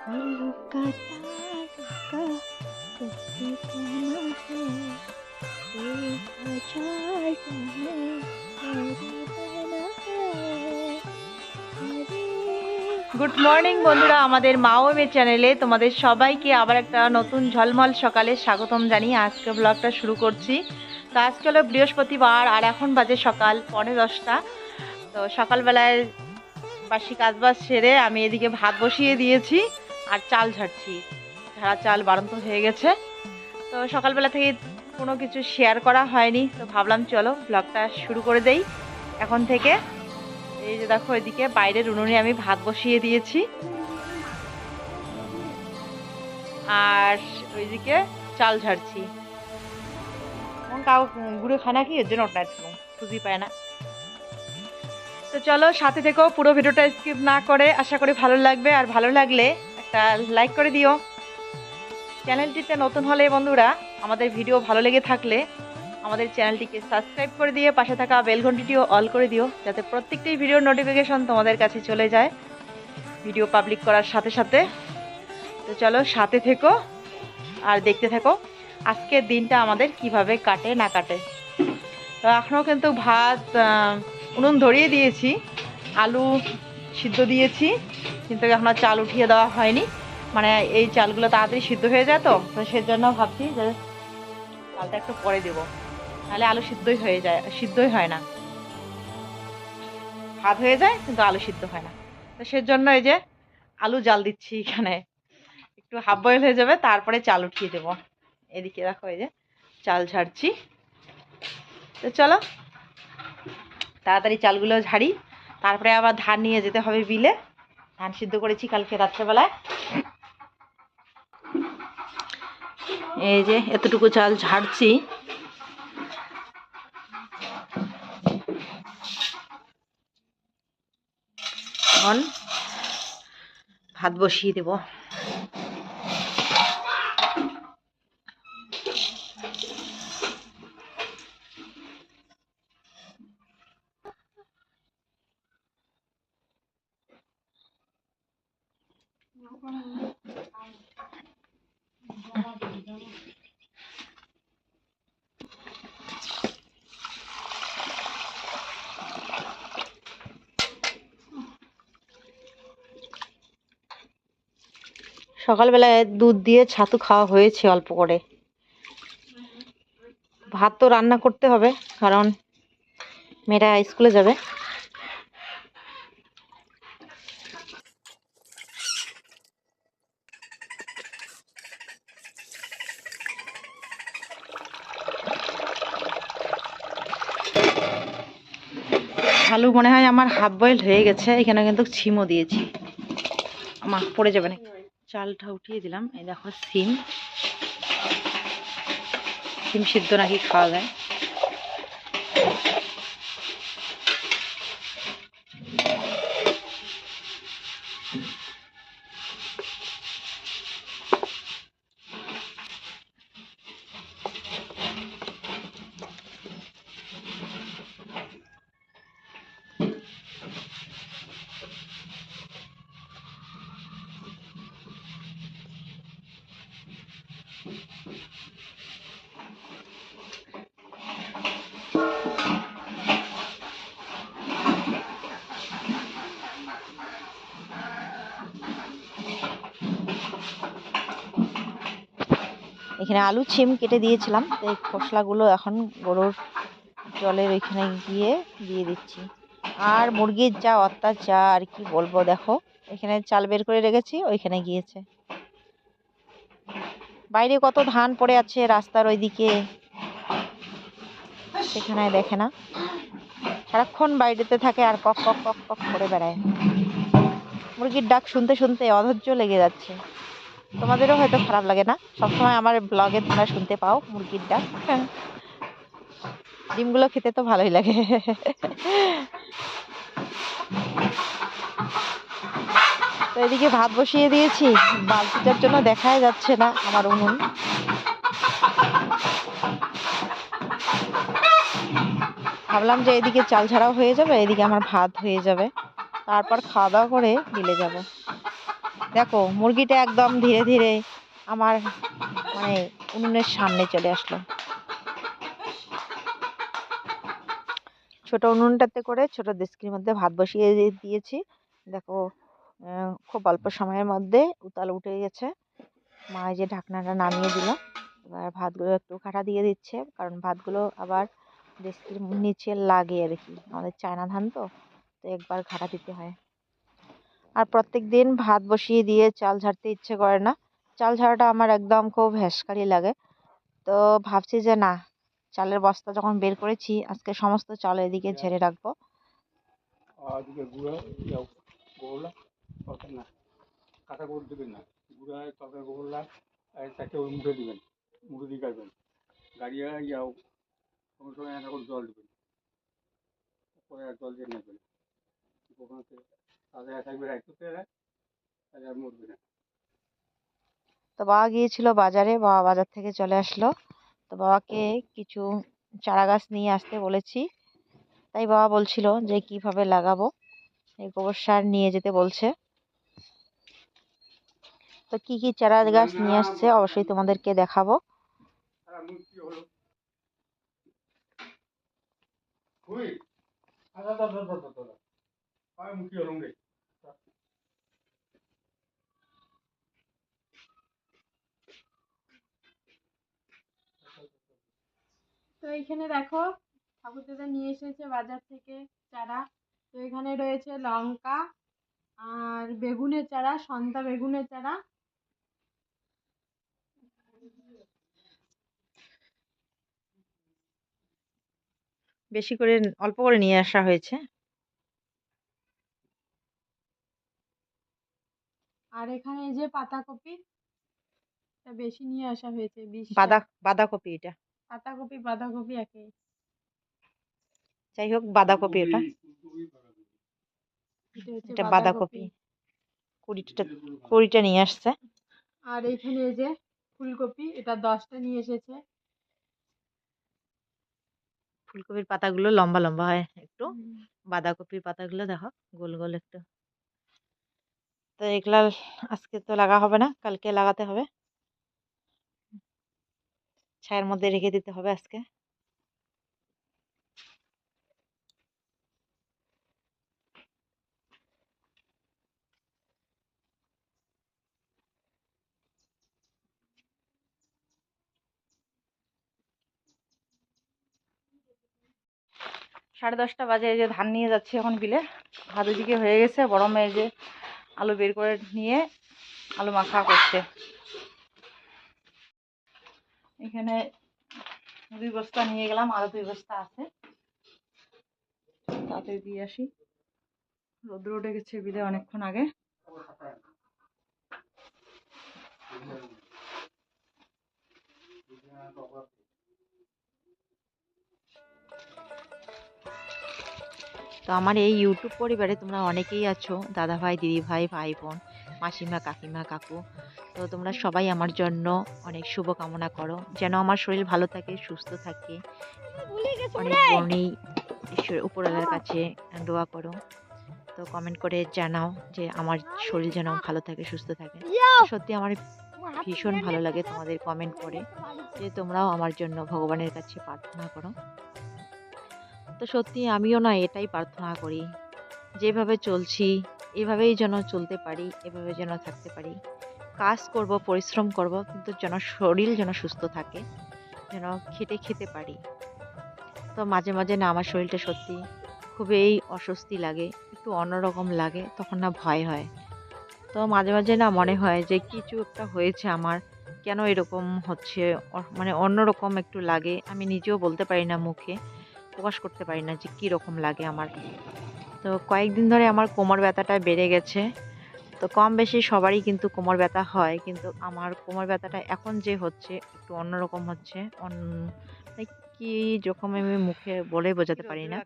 Good morning বন্ধুরা, আমাদের মা ও চ্যানেলে তোমাদের সবাইকে আবার একটা নতুন ঝলমল সকালে স্বাগতম জানিয়ে আজকে ব্লগটা শুরু করছি। তো আজকে হলো বৃহস্পতিবার আর এখন বাজে সকাল পনেরো দশটা। তো সকালবেলায় বাসি কাজবাজ সেরে আমি এদিকে ভাত বসিয়ে দিয়েছি। আর চাল ঝাড়ছি। ঝাড়া চাল বাড়ন্ত হয়ে গেছে। তো সকালবেলা থেকে কোনো কিছু শেয়ার করা হয়নি। তো ভাবলাম, চলো ব্লগটা শুরু করে দেই। এখন থেকে এই যে দেখো, এদিকে বাইরের উনুনে আমি ভাত বসিয়ে দিয়েছি। আর ওইদিকে চাল ঝাড়ছি। কাউ গুঁড়ো খায় না কি এর জন্য ওটা খুঁজি পায় না। তো চলো, সাথে থেকেও পুরো ভিডিওটা স্কিপ না করে আশা করি ভালো লাগবে। আর ভালো লাগলে একটা লাইক করে দিও। চ্যানেলটিতে নতুন হলে বন্ধুরা, আমাদের ভিডিও ভালো লেগে থাকলে আমাদের চ্যানেলটিকে সাবস্ক্রাইব করে দিয়ে পাশে থাকা বেল ঘন্টিটিও অল করে দিও, যাতে প্রত্যেকটি ভিডিওর নোটিফিকেশন তোমাদের কাছে চলে যায় ভিডিও পাবলিক করার সাথে সাথে। তো চলো সাথে থেকো আর দেখতে থাকো আজকের দিনটা আমাদের কীভাবে কাটে না কাটে। তো এখনও কিন্তু ভাত উনুন ধরিয়ে দিয়েছি, আলু সিদ্ধ দিয়েছি কিন্তু এখনও চাল উঠিয়ে দেওয়া হয়নি। মানে এই চালগুলো তাড়াতাড়ি সিদ্ধ হয়ে যায় তো তো সেজন্য ভাবছি যে চালটা একটু পরে দেবো। তাহলে আলু সিদ্ধই হয়ে যায়, সিদ্ধই হয় না। ভাত হয়ে যায়, কিন্তু আলু সিদ্ধ হয় না। তো সেজন্য এই যে আলু জাল দিচ্ছি এখানে। একটু হাফ বয়েল হয়ে যাবে, তারপরে চাল উঠিয়ে দেবো। এদিকে দেখো এই যে চাল ঝাড়ছি। তো চলো, তাড়াতাড়ি চালগুলো ঝাড়ি। তারপরে আবার ধান নিয়ে যেতে হবে বিলে। ধান সিদ্ধ করেছি কালকে রাত্রেবেলায়। এই যে এতটুকু চাল ঝাড়ছি। এখন ভাত বসিয়ে দেব। সকালবেলায় দুধ দিয়ে ছাতু খাওয়া হয়েছে অল্প করে। ভাত তো রান্না করতে হবে, কারণ মেয়েরা স্কুলে যাবে। আলু মনে হয় আমার হাফ বয়েল হয়ে গেছে, এখানে কিন্তু ছিমও দিয়েছি। আমার পড়ে যাবে না চালটা উঠিয়ে দিলাম। এই দেখো সিম। সিম সিদ্ধ নাকি খাওয়া যায়। এখানে আলু ছিম কেটে দিয়েছিলাম, তো এই খোসলাগুলো এখন গরুর জলের ওইখানে গিয়ে দিয়ে দিচ্ছি। আর মুরগির যা অত্যাচার কি বলব দেখো, এখানে চাল বের করে রেখেছি, ওইখানে গিয়েছে। বাইরে কত ধান পড়ে আছে রাস্তার ওইদিকে, সেখানে দেখে না। সারাক্ষণ বাইরেতে থাকে আর কক কক কক কক করে বেড়ায়। মুরগির ডাক শুনতে শুনতে অধৈর্য লেগে যাচ্ছে। তোমাদেরও হয়তো খারাপ লাগে না? সবসময় আমার ব্লগে তোমরা শুনতে পাও মুরগির ডাক ডিমগুলো খেতে তো ভালোই লাগে। তো এদিকে ভাত বসিয়ে দিয়েছি। বালতিটার জন্য দেখাই যাচ্ছে না আমার উনুন। ভাবলাম যে এদিকে চাল ছাড়াও হয়ে যাবে, এদিকে আমার ভাত হয়ে যাবে। তারপর খাওয়া দাওয়া করে বিলে যাব। দেখো, মুরগিটা একদম ধীরে ধীরে আমার মানে উনুনের সামনে চলে আসলো। ছোট উনুনটাতে করে ছোট ডেস্কির মধ্যে ভাত বসিয়ে দিয়েছি। দেখো খুব অল্প সময়ের মধ্যে উতাল উঠে গেছে। মা যে ঢাকনাটা নামিয়ে দিল। এবার ভাতগুলো একটু কাটা দিয়ে দিচ্ছে, কারণ ভাতগুলো আবার ডেস্কির নিচে লাগে আর কি। আমাদের চায়না ধান তো তো একবার ঘাটা দিতে হয়। আর প্রত্যেক দিন ভাত বসিয়ে দিয়ে চাল ঝাড়তে ইচ্ছে করে না। চাল ঝাড়াটা আমার একদম খুব হ্যাসকারি লাগে। তো ভাবছি যে না চালের বস্তা যখন বের করেছি আজকে সমস্ত চাল এদিকে ঝেড়ে রাখব। কাঁচা গোবর দেবেন না। তরকারি তাকে ওই দিবেন দিয়ে কাটবেন গাড়িয়া জল দেবেন। পরে আর জল দিয়ে নেবেন। তাদের থাকবে রাখতে পেরে তাহলে মরবে না। তো বাবা গিয়েছিল বাজারে বাবা বাজার থেকে চলে আসলো। তো বাবাকে কিছু চারা গাছ নিয়ে আসতে বলেছি। তাই বাবা বলছিল যে কীভাবে লাগাবো এই গোবর সার নিয়ে যেতে বলছে। তো কি কি চারা গাছ নিয়ে আসছে অবশ্যই তোমাদেরকে দেখাবো। মুখি হলাম রে তো এইখানে দেখো, ঠাকুর দাদা নিয়ে এসেছে বাজার থেকে চারা। তো এখানে রয়েছে লঙ্কা আর বেগুনের চারা, সন্তা বেগুনের চারা। বেশি করে, অল্প করে নিয়ে আসা হয়েছে। আর এখানে যে পাতাকপি বেশি নিয়ে আসা হয়েছে বাঁধাকপি এটা। পাতাকপি বাঁধাকপি একই। যাই হোক বাঁধাকপি এটা। এটা বাঁধাকপি। কুড়িটা কুড়িটা নিয়ে আসছে। আর এখানে এই যে ফুলকপি এটা দশটা নিয়ে এসেছে। ফুলকপির পাতাগুলো লম্বা লম্বা হয় একটু। বাঁধাকপির পাতাগুলো দেখো গোল গোল একটু। তো এগুলা আজকে তো লাগা হবে না কালকে লাগাতে হবে। ছায়ের মধ্যে রেখে দিতে হবে আজকে। সাড়ে দশটা বাজে যে ধান নিয়ে যাচ্ছি এখন বিলে। ভাত ওইদিকে হয়ে গেছে, বড় মেয়ে যে আলু বের করে নিয়ে আলু মাখা করছে। এখানে দুই বস্তা নিয়ে গেলাম, আরও দুই বস্তা আছে। তাতে দিয়ে আসি। রোদ্র উঠে গেছে বিলে অনেকক্ষণ আগে। তো আমার এই ইউটিউব পরিবারে তোমরা অনেকেই আছো দাদা ভাই দিদি ভাই ভাই বোন। মাসিমা কাকিমা কাকু তো তোমরা সবাই আমার জন্য অনেক শুভকামনা করো। যেন আমার শরীর ভালো থাকে সুস্থ থাকে। অনেক বোনই ঈশ্বর উপরওয়ালার কাছে দোয়া করো। তো কমেন্ট করে জানাও যে আমার শরীর যেন ভালো থাকে সুস্থ থাকে। সত্যি আমার ভীষণ ভালো লাগে তোমাদের কমেন্ট করে। যে তোমরাও আমার জন্য ভগবানের কাছে প্রার্থনা করো। তো সত্যি আমিও না এটাই প্রার্থনা করি। যেভাবে চলছি এভাবেই যেন চলতে পারি, এভাবে যেন থাকতে পারি। কাজ করব, পরিশ্রম করব, কিন্তু যেন শরীর যেন সুস্থ থাকে, যেন খেটে খেতে পারি। তো মাঝে মাঝে না, আমার শরীরটা সত্যি খুবই অস্বস্তি লাগে, একটু অন্যরকম লাগে, তখন না ভয় হয়। তো মাঝে মাঝে না মনে হয় যে কিছু একটা হয়েছে আমার, কেন এরকম হচ্ছে মানে অন্যরকম একটু লাগে, আমি নিজেও বলতে পারি না মুখে, প্রকাশ করতে পারি না যে কী রকম লাগে আমার। তো কয়েকদিন ধরে আমার কোমর ব্যথাটা বেড়ে গেছে। তো কম বেশি সবারই কিন্তু কোমর ব্যথা হয় কিন্তু আমার কোমর ব্যথাটা এখন যে হচ্ছে একটু অন্যরকম হচ্ছে। মানে কি যখন আমি মুখে বলে বোঝাতে পারি না।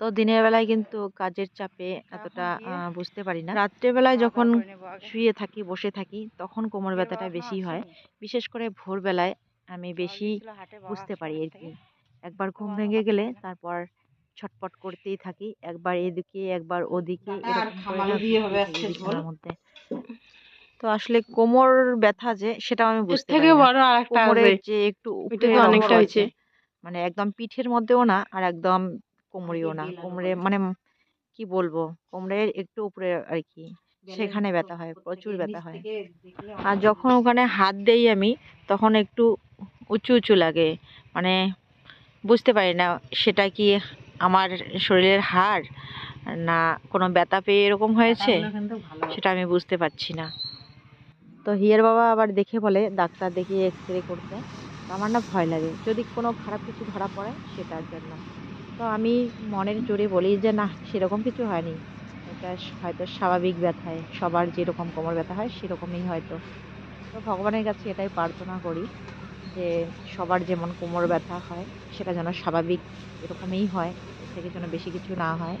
তো দিনের বেলায় কিন্তু কাজের চাপে এতটা বুঝতে পারি না। রাত্রের বেলায় যখন শুয়ে থাকি বসে থাকি তখন কোমর ব্যথাটা বেশি হয়। বিশেষ করে ভোরবেলায় আমি বেশি বুঝতে পারি আর কি। একবার ঘুম ভেঙে গেলে তারপর ছটপট করতেই থাকি। একবার এদিকে একবার ওদিকে মধ্যে। তো আসলে কোমর ব্যথা যে সেটাও আমি বুঝতে থেকে বড় আর একটা যে একটু অনেকটা হয়েছে। মানে একদম পিঠের মধ্যেও না আর একদম কোমরেও না। কোমরে মানে কি বলব কোমরের একটু উপরে আর কি। সেখানে ব্যথা হয় প্রচুর ব্যথা হয়। আর যখন ওখানে হাত দেই আমি তখন একটু উঁচু উঁচু লাগে। মানে বুঝতে পারি না সেটা কি আমার শরীরের হাড় না কোনো ব্যথা পেয়ে এরকম হয়েছে সেটা আমি বুঝতে পারছি না। তো হিয়ার বাবা আবার দেখে বলে ডাক্তার দেখিয়ে এক্স রে করতে আমার না ভয় লাগে। যদি কোনো খারাপ কিছু ধরা পড়ে সেটার জন্য। তো আমি মনের জোরে বলি যে না সেরকম কিছু হয়নি। এটা হয়তো স্বাভাবিক ব্যথায়। সবার যেরকম কোমর ব্যথা হয় সেরকমই হয়তো। তো ভগবানের কাছে এটাই প্রার্থনা করি। যে সবার যেমন কোমর ব্যথা হয়, সেটা যেন স্বাভাবিক এরকমই হয়, এর থেকে যেন বেশি কিছু না হয়।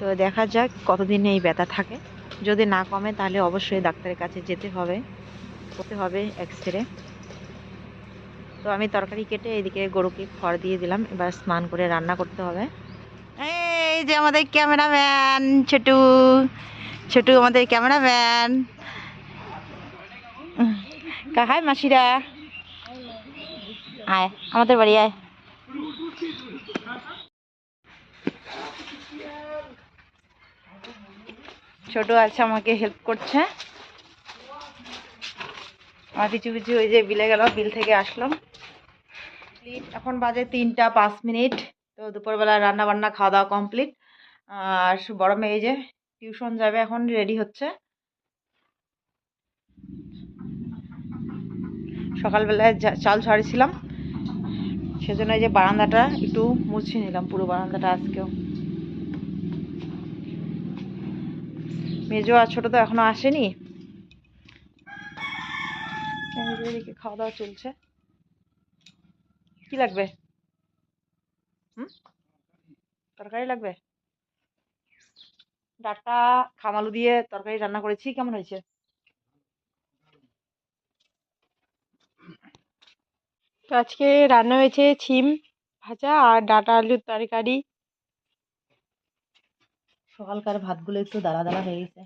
তো দেখা যাক কতদিন এই ব্যথা থাকে। যদি না কমে, তাহলে অবশ্যই ডাক্তারের কাছে যেতে হবে। করতে হবে এক্স রে তো আমি তরকারি কেটে এদিকে গরুকে খড় দিয়ে দিলাম। এবার স্নান করে রান্না করতে হবে। এই যে আমাদের ক্যামেরাম্যান ছোটু। ছোটু, আমাদের ক্যামেরাম্যান। কাহাই মাসিরা? আয়, আমাদের বাড়ি আয়। ছোট আছে, আমাকে হেল্প করছে। আমার পিছু পিছু ওই যে বিলে গেল বিল থেকে আসলাম। এখন বাজে তিনটা পাঁচ মিনিট, তো দুপুরবেলা রান্না বান্না খাওয়া দাওয়া কমপ্লিট আর বড় মেয়ে যে টিউশন যাবে এখন রেডি হচ্ছে। সকালবেলায় চাল ঝাড়ছিলাম সেজন্য এই যে বারান্দাটা একটু মুছে নিলাম, পুরো বারান্দাটা আজকেও। মেজো আর ছোট তো এখনও আসেনি। খাওয়া দাওয়া চলছে। কি লাগবে? হুম? তরকারি লাগবে? ডাটা, খামালু দিয়ে তরকারি রান্না করেছি, কেমন হয়েছে? তো আজকে রান্না হয়েছে ছিম ভাজা আর ডাটা আলুর তরকারি। সকালকার ভাতগুলো একটু দালা দালা হয়ে গেছে।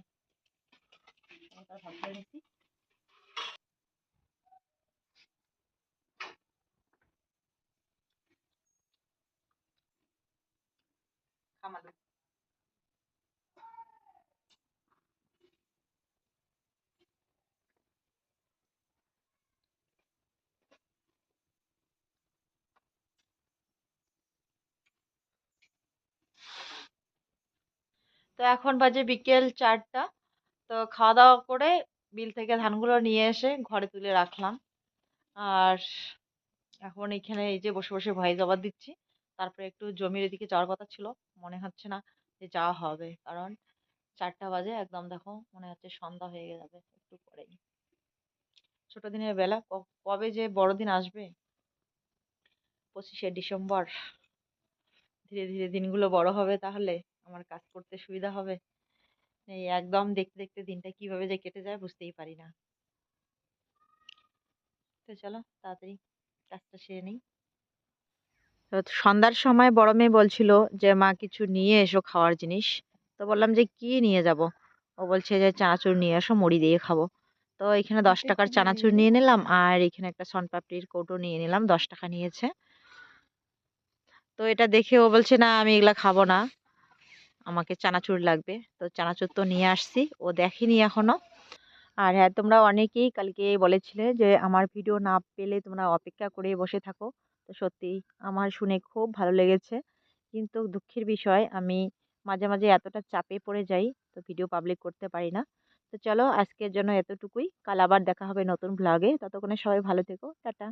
তো এখন বাজে বিকেল চারটা। তো খাওয়া দাওয়া করে বিল থেকে ধানগুলো নিয়ে এসে ঘরে তুলে রাখলাম। আর এখন এখানে এই যে বসে বসে ভয়েস ওভার দিচ্ছি। তারপরে একটু জমির এদিকে যাওয়ার কথা ছিল, মনে হচ্ছে না যে যাওয়া হবে। কারণ চারটা বাজে, একদম দেখো মনে হচ্ছে সন্ধ্যা হয়ে যাবে একটু পরেই। ছোট দিনের বেলা কবে যে বড়দিন আসবে? পঁচিশে ডিসেম্বর। ধীরে ধীরে দিনগুলো বড় হবে তাহলে। আমার কাজ করতে সুবিধা হবে? এই একদম দেখতে দেখতে দিনটা কীভাবে যে কেটে যায় বুঝতেই পারি না। তো চলো তাড়াতাড়ি কাজটা সেরে নিই। তো সন্ধ্যার সময় বড় মেয়ে বলছিল যে মা কিছু নিয়ে এসো খাওয়ার জিনিস। তো বললাম যে কি নিয়ে যাব? ও বলছে যে চানাচুর নিয়ে এসো মুড়ি দিয়ে খাব। তো এখানে দশ টাকার চানাচুর নিয়ে নিলাম আর এখানে একটা সনপাপড়ির কৌটো নিয়ে নিলাম দশ টাকা নিয়েছে। তো এটা দেখে ও বলছে না আমি এগুলা খাব না। আমাকে চানাচুর লাগবে। তো চানাচুর তো নিয়ে আসছি, ও দেখেনি এখনও। আর হ্যাঁ তোমরা অনেকেই কালকে বলেছিলে যে, আমার ভিডিও না পেলে তোমরা অপেক্ষা করে বসে থাকো। তো সত্যি আমার শুনে খুব ভালো লেগেছে। কিন্তু দুঃখের বিষয়, আমি মাঝে মাঝে এতটা চাপে পড়ে যাই, তো ভিডিও পাবলিক করতে পারি না। তো চলো, আজকের জন্য এতটুকুই। কাল আবার দেখা হবে নতুন ব্লগে ততক্ষণে সবাই ভালো থেকো। টাটা।